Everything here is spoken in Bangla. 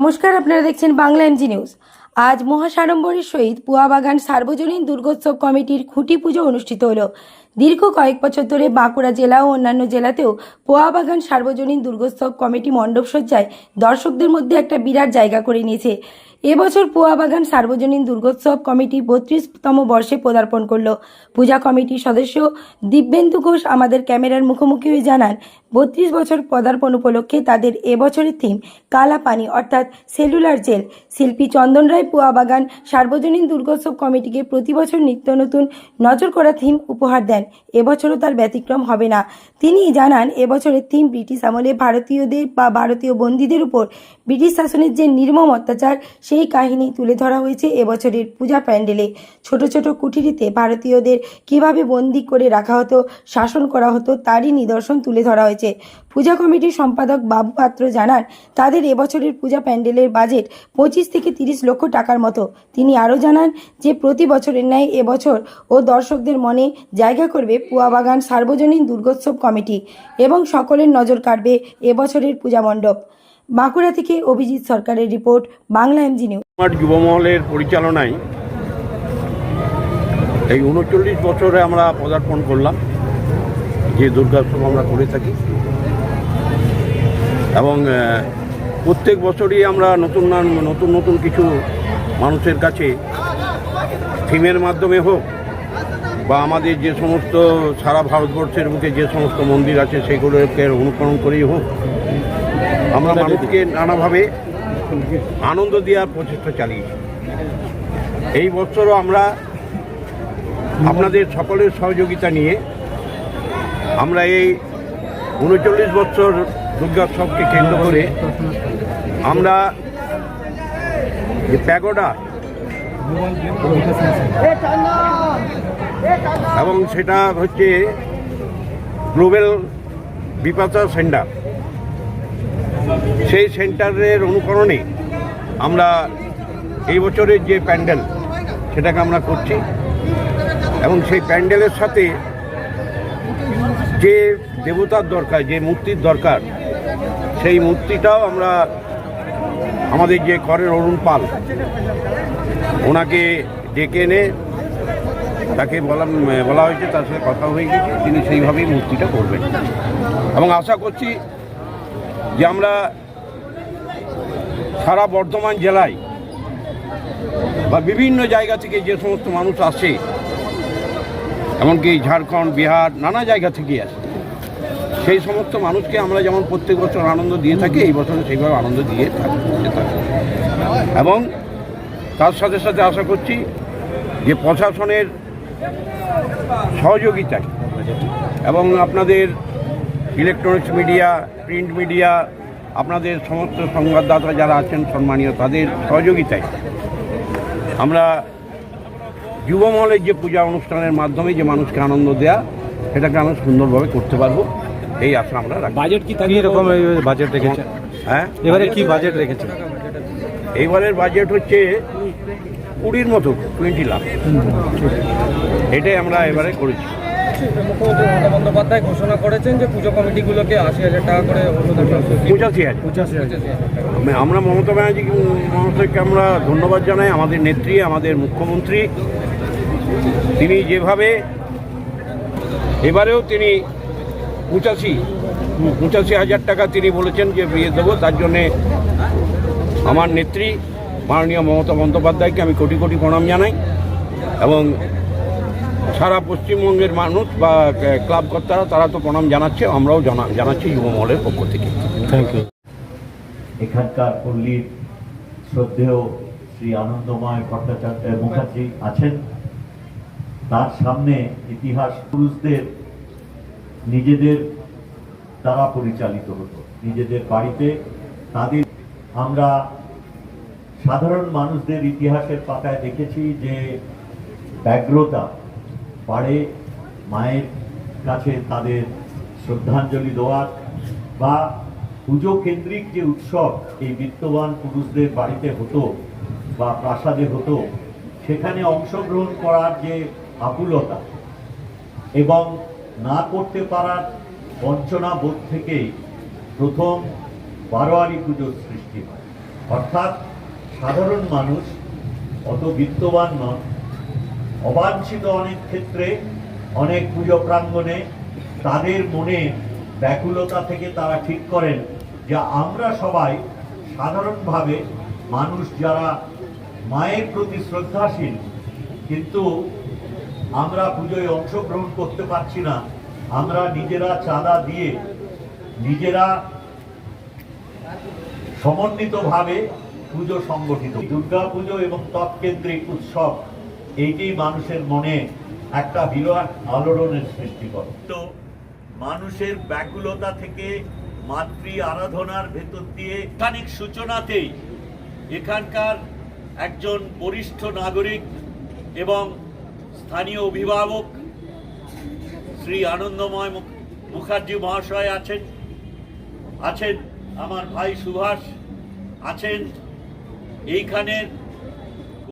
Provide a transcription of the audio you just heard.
নমস্কার, আপনারা দেখছেন বাংলা এমজি নিউজ আজ মহাসাড়ম্বরের সহিত পুয়াবাগান সার্বজনীন দুর্গোৎসব কমিটির খুঁটি পুজো অনুষ্ঠিত হলো। দীর্ঘ কয়েক বছর ধরে বাঁকুড়া জেলা ও অন্যান্য জেলাতেও পোয়াবাগান সার্বজনীন দুর্গোৎসব কমিটি মণ্ডপসজ্জায় দর্শকদের মধ্যে একটা বিরাট জায়গা করে নিয়েছে। এবছর পোয়াবাগান সার্বজনীন দুর্গোৎসব কমিটি বত্রিশতম বর্ষে পদার্পণ করল। পূজা কমিটির সদস্য দিব্যেন্দু ঘোষ আমাদের ক্যামেরার মুখোমুখি হয়ে জানান, বত্রিশ বছর পদার্পণ উপলক্ষে তাদের এবছরের থিম কালা পানি অর্থাৎ সেলুলার জেল। শিল্পী চন্দন রায় পুয়াবাগান সার্বজনীন দুর্গোৎসব কমিটিকে প্রতি বছর নিত্য নতুন নজর করা থিম উপহার দেন। এবছরও তার ব্যতিক্রম হবে না। তিনি জানান, এবছরের থিম ব্রিটিশ আমলে ভারতীয়দের বা ভারতীয় বন্দীদের উপর ব্রিটিশ শাসনের যে নির্মম অত্যাচার, সেই কাহিনী তুলে ধরা হয়েছে এবছরের পূজা প্যান্ডেলে। ছোট ছোট কুঠিরিতে ভারতীয়দের কীভাবে বন্দি করে রাখা হতো, শাসন করা হতো, তারই নিদর্শন তুলে ধরা হয়েছে। পূজা কমিটির সম্পাদক বাবু পাত্র জানান, তাদের এবছরের পূজা প্যান্ডেলের বাজেট পঁচিশ থেকে তিরিশ লক্ষ টাকার মতো। তিনি আরও জানান যে, প্রতি বছরের ন্যায় এবছর ও দর্শকদের মনে জায়গা করবে পুয়াবাগান সার্বজনীন দুর্গোৎসব কমিটি এবং সকলের নজর কাটবে এবছরের পূজা মণ্ডপ। বাঁকুড়া থেকে অভিজিৎ সরকারের রিপোর্ট, বাংলা এমজি নিউজ যুবমহলের পরিচালনায় এই উনচল্লিশ বছরে আমরা পদার্পণ করলাম, যে দুর্গোৎসব আমরা করে থাকি। এবং প্রত্যেক বছরই আমরা নতুন নতুন নতুন কিছু মানুষের কাছে থিমের মাধ্যমে হোক বা আমাদের যে সমস্ত সারা ভারতবর্ষের বুকে যে সমস্ত মন্দির আছে সেগুলোকে অনুকরণ করেই হোক, আমরা মানুষকে নানাভাবে আনন্দ দেওয়ার প্রচেষ্টা চালিয়েছি। এই বছরও আমরা আপনাদের সকলের সহযোগিতা নিয়ে আমরা এই উনচল্লিশ বছর দুর্গোৎসবকে কেন্দ্র করে আমরা যে প্যাগোডা এবং সেটা হচ্ছে গ্লোবাল বিপাশা সেন্টার। সেই সেন্টারের অনুকরণে আমরা এই বছরের যে প্যান্ডেল, সেটাকে আমরা করছি। এবং সেই প্যান্ডেলের সাথে যে দেবতার দরকার, যে মূর্তির দরকার, সেই মূর্তিটাও আমরা আমাদের যে করের অরুণ পাল, ওনাকে ডেকে এনে তাকে বলা বলা হয়েছে, তার সাথে কথা হয়ে গেছে, তিনি সেইভাবেই মূর্তিটা করবেন এবং আশা করছি যে আমরা সারা বর্ধমান জেলায় বা বিভিন্ন জায়গা থেকে যে সমস্ত মানুষ আসে, এমনকি ঝাড়খণ্ড, বিহার, নানা জায়গা থেকে আসে, সেই সমস্ত মানুষকে আমরা যেমন প্রত্যেক বছর আনন্দ দিয়ে থাকি, এই বছর সেইভাবে আনন্দ দিয়ে থাকি। এবং তার সাথে সাথে আশা করছি যে প্রশাসনের সহযোগিতায় এবং আপনাদের ইলেকট্রনিক্স মিডিয়া প্রিন্ট মিডিয়া আপনাদের সমস্ত সংবাদদাতা যারা আছেন সম্মানীয় তাদের সহযোগিতায় আমরা যুবমহলের যে পূজা অনুষ্ঠানের মাধ্যমে যে মানুষকে আনন্দ দেয়া সেটাকে আমরা সুন্দরভাবে করতে পারব। এই আশা আমরা রাখি। বাজেট কি থাকবে? রকম বাজেট রেখেছে হ্যাঁ? এবারে কি বাজেট রেখেছে এইবারের বাজেট হচ্ছে কুড়ির মতো টোয়েন্টি লাখ। এটাই আমরা এবারে করেছি। মুখ্যমন্ত্রী মমতা বন্দ্যোপাধ্যায় ঘোষণা করেছেন যে পুজো কমিটিগুলোকে আশি হাজার টাকা করে পঁচাশি হাজার। পঁচাশি হাজার। আমরা মমতা ব্যানার্জি মমতাকে আমরা ধন্যবাদ জানাই আমাদের নেত্রী আমাদের মুখ্যমন্ত্রী। তিনি যেভাবে এবারেও তিনি পঁচাশি পঁচাশি হাজার টাকা তিনি বলেছেন যে বিয়ে দেবো তার জন্যে আমার নেত্রী মাননীয় মমতা বন্দ্যোপাধ্যায়কে আমি কোটি কোটি প্রণাম জানাই এবং সারা পশ্চিমবঙ্গের মানুষ বা ক্লাব কর্তারা তারা তো প্রণাম জানাচ্ছে আমরাও জানা জানাচ্ছি যুব মহলের পক্ষ থেকে। থ্যাংক ইউ এখানকার পল্লীর শ্রদ্ধেয় শ্রী আনন্দময় ভট্টাচার্য মুখার্জি আছেন। তার সামনে ইতিহাস পুরুষদের নিজেদের দ্বারা পরিচালিত হতো। নিজেদের বাড়িতে তাদের আমরা সাধারণ মানুষদের ইতিহাসের পাতায় দেখেছি যে ব্যগ্রতা পারে মায়ের কাছে তাদের শ্রদ্ধাঞ্জলি দেওয়ার বা পুজো কেন্দ্রিক যে উৎসব এই বিত্তবান পুরুষদের বাড়িতে হতো বা প্রাসাদে হতো, সেখানে অংশগ্রহণ করার যে আকুলতা এবং না করতে পারার বঞ্চনা বোধ থেকেই প্রথম বারোয়ারি পুজোর সৃষ্টি হয়। অর্থাৎ সাধারণ মানুষ, অত বিত্তবান নন। অবাঞ্ছিত অনেক ক্ষেত্রে, অনেক পুজো প্রাঙ্গণে তাদের মনে ব্যাকুলতা থেকে তারা ঠিক করেন যে আমরা সবাই সাধারণভাবে মানুষ যারা মায়ের প্রতি শ্রদ্ধাশীল, কিন্তু আমরা পুজোয় অংশগ্রহণ করতে পারছি না। আমরা নিজেরা চাঁদা দিয়ে নিজেরা সমন্বিতভাবে পুজো সংগঠিত, দুর্গা পুজো এবং তৎকেন্দ্রিক উৎসব, এইটি মানুষের মনে একটা বিরাট আলোড়নের সৃষ্টি করে। তো মানুষের ব্যাকুলতা থেকে মাতৃ আরাধনার ভেতর দিয়ে খানিক সূচনাতেই এখানকার একজন বরিষ্ঠ নাগরিক এবং স্থানীয় অভিভাবক শ্রী আনন্দময় মুখার্জি মহাশয় আছেন আছেন আমার ভাই সুভাষ, আছেন এইখানের